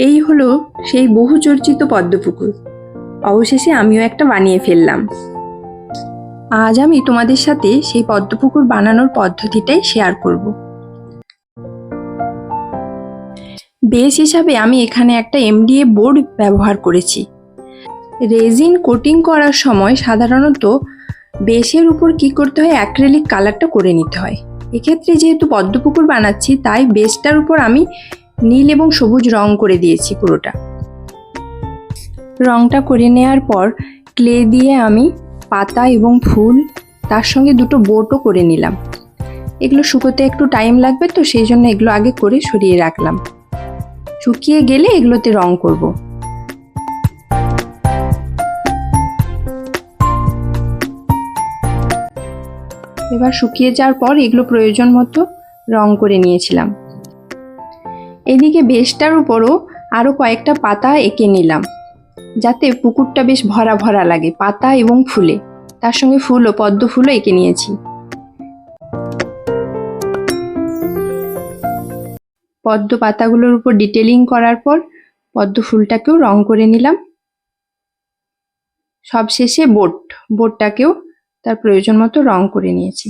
এই হলো সেই বহু চর্চিত পদ্মপুকুর। অবশেষে আমিও একটা বানিয়ে ফেললাম। আজ আমি তোমাদের সাথে সেই পদ্মপুকুর বানানোর পদ্ধতিটাই শেয়ার করব। বেস হিসাবে আমি এখানে একটা এমডিএ বোর্ড ব্যবহার করেছি। রেজিন কোটিং করার সময় সাধারণত বেসের উপর কি করতে হয় অ্যাক্রেলিক কালারটা করে নিতে হয়। এক্ষেত্রে যেহেতু পদ্মপুকুর বানাচ্ছি, তাই বেসটার উপর আমি নীল এবং সবুজ রং করে দিয়েছি পুরোটা। রংটা করে নেওয়ার পর ক্লে দিয়ে আমি পাতা এবং ফুল, তার সঙ্গে দুটো বোটও করে নিলাম। এগুলো শুকোতে একটু টাইম লাগবে তো, সেই জন্য এগুলো আগে করে সরিয়ে রাখলাম। শুকিয়ে গেলে এগুলোতে রং করব। এবার শুকিয়ে যাওয়ার পর এগুলো প্রয়োজন মতো রং করে নিয়েছিলাম। এদিকে বেশটার উপরও আরও কয়েকটা পাতা এঁকে নিলাম, যাতে পুকুরটা বেশ ভরা ভরা লাগে, পাতা এবং ফুলে। তার সঙ্গে ফুলও পদ্ম ফুলও এঁকে নিয়েছি। পদ্ম পাতাগুলোর উপর ডিটেলিং করার পর পদ্ম ফুলটাকেও রং করে নিলাম। সবশেষে বোট, বোটটাকেও তার প্রয়োজন মতো রং করে নিয়েছি।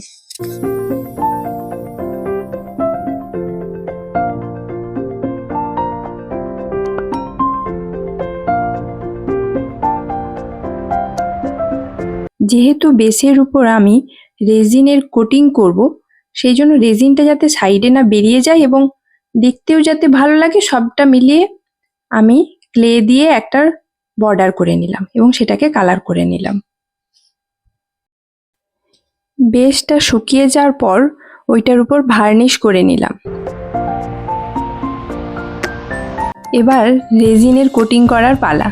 যেহেতু বেসের উপর আমি রেজিনের কোটিং করব, সেই জন্য রেজিনটা যাতে সাইডে না বেরিয়ে যায় এবং দেখতেও যাতে ভালো লাগে, সবটা মিলিয়ে আমি ক্লে দিয়ে একটা বর্ডার করে নিলাম এবং সেটাকে কালার করে নিলাম। বেসটা শুকিয়ে যাওয়ার পর ওইটার উপর ভার্নিশ করে নিলাম। এবার রেজিনের কোটিং করার পালা।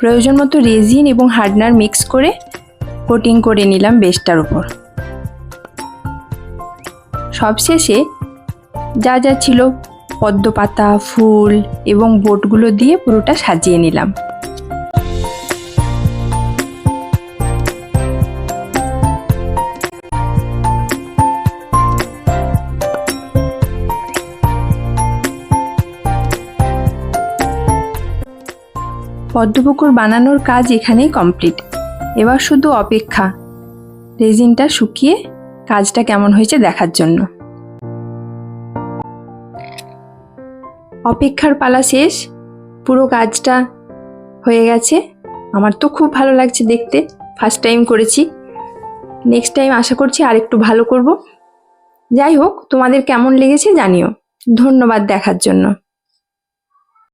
প্রয়োজন মতো রেজিন এবং হার্ডনার মিক্স করে কোটিং করে নিলাম বেসটার উপর। সবশেষে যা যা ছিল পদ্ম পাতা, ফুল এবং বোটগুলো দিয়ে পুরোটা সাজিয়ে নিলাম। পদ্মপুকুর বানানোর কাজ এখানেই কমপ্লিট এবার শুধু অপেক্ষা। রেজিনটা শুকিয়ে কাজটা কেমন হয়েছে দেখার জন্য। অপেক্ষার পালা শেষ। পুরো কাজটা হয়ে গেছে। আমার তো খুব ভালো লাগছে দেখতে। ফার্স্ট টাইম করেছি। নেক্সট টাইম আশা করছি আর একটু ভালো করব। যাই হোক, তোমাদের কেমন লেগেছে জানিও। ধন্যবাদ দেখার জন্য।